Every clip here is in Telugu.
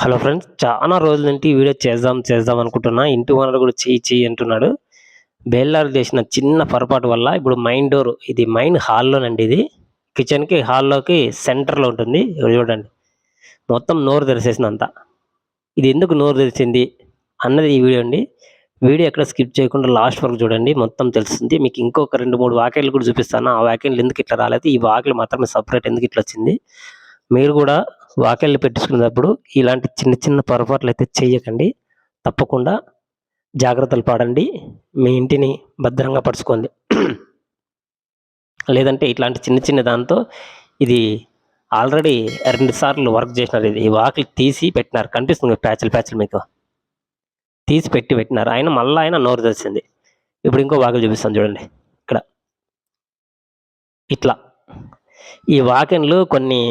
హలో ఫ్రెండ్స్ చాలా రోజుల నుండి వీడియో చేద్దాం చేద్దాం అనుకుంటున్నా. ఇంటి ఓనర్ కూడా చెయ్యి చెయ్యి అంటున్నాడు. బేల్లారు చేసిన చిన్న పొరపాటు వల్ల ఇప్పుడు మైన్ డోర్ ఇది మైన్ హాల్లోనండి ఇది. కిచెన్కి హాల్లోకి సెంటర్లో ఉంటుంది. చూడండి. మొత్తం నోరు తెరిసేసినంత అంతా ఇది ఎందుకు నోరు తెరిచింది అన్నది ఈ వీడియో అండి. వీడియో ఎక్కడ స్కిప్ చేయకుండా లాస్ట్ వరకు చూడండి. మొత్తం తెలుస్తుంది. మీకు ఇంకొక రెండు మూడు వాక్యాలు కూడా చూపిస్తాను. ఆ వాక్యాలు ఎందుకు ఇట్లా రాలేదు? ఈ వాక్యలు మాత్రమే సపరేట్ ఎందుకు ఇట్లా వచ్చింది? మీరు కూడా వాక్యాలు పెట్టించుకునేటప్పుడు ఇలాంటి చిన్న చిన్న పొరపాట్లు అయితే చేయకండి తప్పకుండా జాగ్రత్తలు పడండి. మీ ఇంటిని భద్రంగా పరుచుకోండి. లేదంటే ఇట్లాంటి చిన్న చిన్న దాంతో ఇది ఆల్రెడీ రెండు సార్లు వర్క్ చేసినారు. ఇది ఈ వాకిలి తీసి పెట్టినారు. కనిపిస్తుంది ప్యాచ్లు ప్యాచ్లు మీకు. తీసి పెట్టి పెట్టినారు. ఆయన మళ్ళీ ఆయన నోరు తెలిసింది ఇప్పుడు ఇంకో వాకిలి చూపిస్తాను చూడండి. ఇక్కడ. ఇట్లా. ఈ వాకిన్లు కొన్ని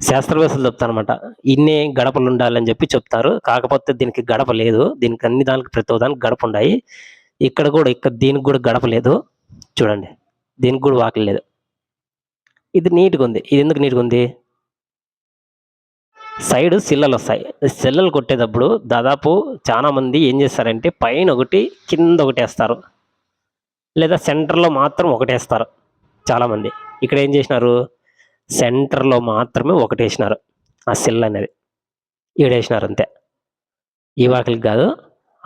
శాస్త్రవేత్తలు చెప్తారనమాట ఇన్నే గడపలు ఉండాలని చెప్పి చెప్తారు. కాకపోతే దీనికి గడప లేదు. దీనికి అన్ని దానికి ప్రతి దానికి గడప ఉన్నాయి ఇక్కడ కూడా ఇక్కడ దీనికి కూడా గడప లేదు. చూడండి దీనికి కూడా వాకిలి లేదు. ఇది నీట్గా ఉంది. ఇది ఎందుకు నీట్గా ఉంది? సైడ్ సిల్లలు వస్తాయి. సిల్లలు కొట్టేటప్పుడు దాదాపు చాలామంది ఏం చేస్తారంటే పైన ఒకటి కింద ఒకటి వేస్తారు. లేదా సెంటర్లో మాత్రం ఒకటి వేస్తారు. చాలామంది ఇక్కడ ఏం చేసినారు? సెంటర్లో మాత్రమే ఒకటి వేసినారు ఆ సిల్ అనేది. ఈడేసినారు అంతే ఈ వాకిలికి కాదు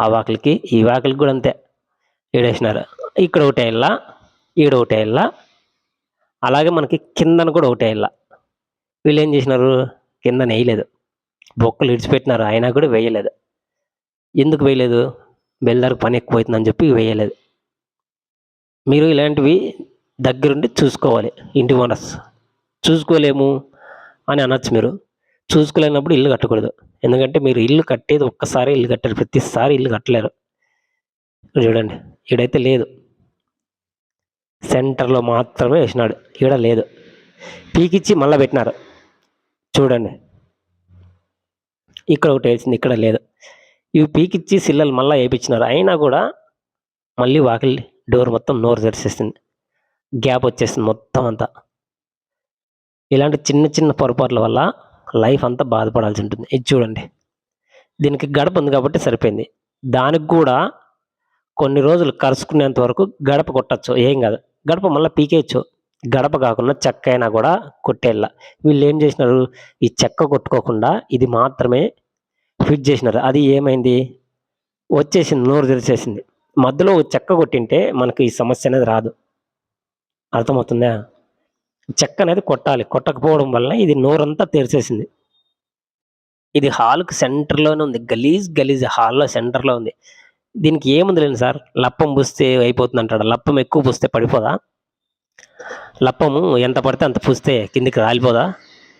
ఆ వాకిలికి ఈ వాకిలికి కూడా అంతే. ఈడేసినారు ఇక్కడ ఒకటే ఇల్లా ఈడ ఒకటే ఇల్లా. అలాగే మనకి కిందన కూడా ఒకటే ఇల్లా. వీళ్ళు ఏం చేసినారు? కింద వేయలేదు బొక్కలు ఇడిచిపెట్టినారు. అయినా కూడా వేయలేదు. ఎందుకు వేయలేదు? బెల్దారు పని ఎక్కువైతుందని చెప్పి వేయలేదు. మీరు ఇలాంటివి దగ్గరుండి చూసుకోవాలి. ఇంటి ఓనర్స్. చూసుకోలేము అని అనొచ్చు మీరు. చూసుకోలేనప్పుడు ఇల్లు కట్టకూడదు. ఎందుకంటే మీరు ఇల్లు కట్టేది ఒక్కసారి ఇల్లు కట్టారు. ప్రతిసారి ఇల్లు కట్టలేరు. చూడండి. ఈడైతే లేదు. సెంటర్లో మాత్రమే వేసినాడు. ఈడ లేదు. పీకిచ్చి మళ్ళీ పెట్టినారు. చూడండి. ఇక్కడ ఒకటి వేసింది. ఇక్కడ లేదు. ఇవి పీకిచ్చి సిల్లలు మళ్ళీ వేయించినారు అయినా కూడా మళ్ళీ వాకిలి డోర్ మొత్తం నోరు తెరిచేస్తుంది గ్యాప్ వచ్చేసింది మొత్తం అంతా. ఇలాంటి చిన్న చిన్న పొరపాట్ల వల్ల లైఫ్ అంతా బాధపడాల్సి ఉంటుంది. ఇది చూడండి. దీనికి గడప ఉంది కాబట్టి సరిపోయింది. దానికి కూడా కొన్ని రోజులు కరుచుకునేంత వరకు గడప కొట్టచ్చు. ఏం కాదు. గడప మళ్ళీ పీకేయచ్చు. గడప కాకుండా చెక్క అయినా కూడా కొట్టేళ్ళ వీళ్ళు ఏం చేసినారు? ఈ చెక్క కొట్టుకోకుండా ఇది మాత్రమే ఫిట్ చేసినారు. అది ఏమైంది? వచ్చేసింది. నోరు తెరిచేసింది. మధ్యలో చెక్క కొట్టింటే మనకి ఈ సమస్య అనేది రాదు. అర్థమవుతుందా? చెక్క అనేది కొట్టాలి. కొట్టకపోవడం వల్ల ఇది నోరంతా తెరిచేసింది. ఇది హాల్కి సెంటర్లోనే ఉంది. గలీజ్ గలీజ్ హాల్లో సెంటర్లో ఉంది. దీనికి ఏముంది లేండి సార్? లప్పం పూస్తే అయిపోతుంది అంటాడు లప్పం ఎక్కువ పూస్తే పడిపోదా? లప్పము ఎంత పడితే అంత పూస్తే కిందికి రాలిపోదా?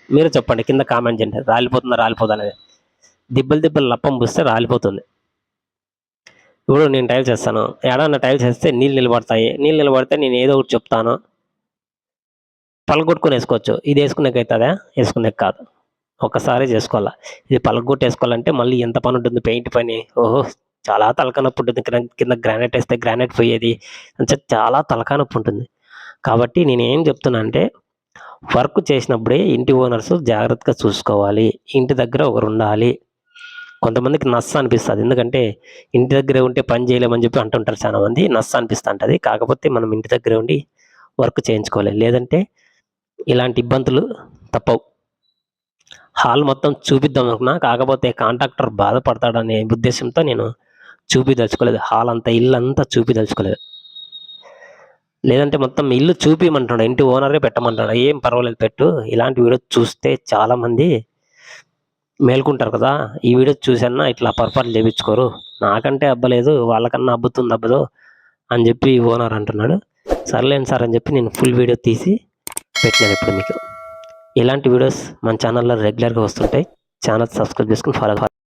మీరు చెప్పండి. కింద కామెంట్ చేయండి. రాలిపోతుందా రాలిపోదా అనేది. దిబ్బలు దిబ్బలు లప్పం పూస్తే రాలిపోతుంది. ఇప్పుడు నేను టైల్ చేస్తాను. ఏడన్నా టైల్ చేస్తే నీళ్ళు నిలబడతాయి. నీళ్ళు నిలబడితే నేను ఏదో ఒకటి చెప్తాను. పలగొట్టుకొని వేసుకోవచ్చు ఇది వేసుకునేకి అవుతుందా వేసుకునే కాదు. ఒక్కసారి చేసుకోవాలా. ఇది పలగొట్టు వేసుకోవాలంటే మళ్ళీ ఎంత పని ఉంటుంది పెయింట్ పని. ఓహో చాలా తలకానొప్పి ఉంటుంది. కింద- గ్రానైట్ వేస్తే గ్రానైట్ పోయేది. అంటే చాలా తలకానొప్పి ఉంటుంది కాబట్టి నేను ఏం చెప్తున్నా అంటే వర్క్ చేసినప్పుడే ఇంటి ఓనర్స్ జాగ్రత్తగా చూసుకోవాలి. ఇంటి దగ్గర ఒకరు ఉండాలి కొంతమందికి నస్స అనిపిస్తుంది. ఎందుకంటే ఇంటి దగ్గరే ఉంటే పని చేయలేమని చెప్పి అంటుంటారు చాలా మంది నస్స అనిపిస్తుంటుంది. కాకపోతే మనం ఇంటి దగ్గర ఉండి వర్క్ చేయించుకోవాలి. లేదంటే ఇలాంటి ఇబ్బందులు తప్పవు. హాల్ మొత్తం చూపిద్దాం అనుకున్నా కాకపోతే కాంట్రాక్టర్ బాధపడతాడనే ఉద్దేశంతో నేను చూపిదలుచుకోలేదు. హాల్ అంతా ఇల్లు అంతా చూపిదలుచుకోలేదు. లేదంటే మొత్తం ఇల్లు చూపిమంటున్నాడు ఇంటి ఓనరే పెట్టమంటాడు ఏం పర్వాలేదు పెట్టు. ఇలాంటి వీడియో చూస్తే చాలామంది మేల్కుంటారు కదా. ఈ వీడియో చూసన్నా ఇట్లా పొరపాట్లు చేయించుకోరు నాకంటే అబ్బలేదు వాళ్ళకన్నా అబ్బుతుంది అబ్బదు అని చెప్పి ఓనర్ అంటున్నాడు. సర్లేండి సార్ అని చెప్పి నేను ఫుల్ వీడియో తీసి పెట్టినాను ఇప్పుడు మీకు. ఇలాంటి వీడియోస్ మన ఛానల్లో రెగ్యులర్గా వస్తుంటాయి. ఛానల్ సబ్స్క్రైబ్ చేసుకుని ఫాలో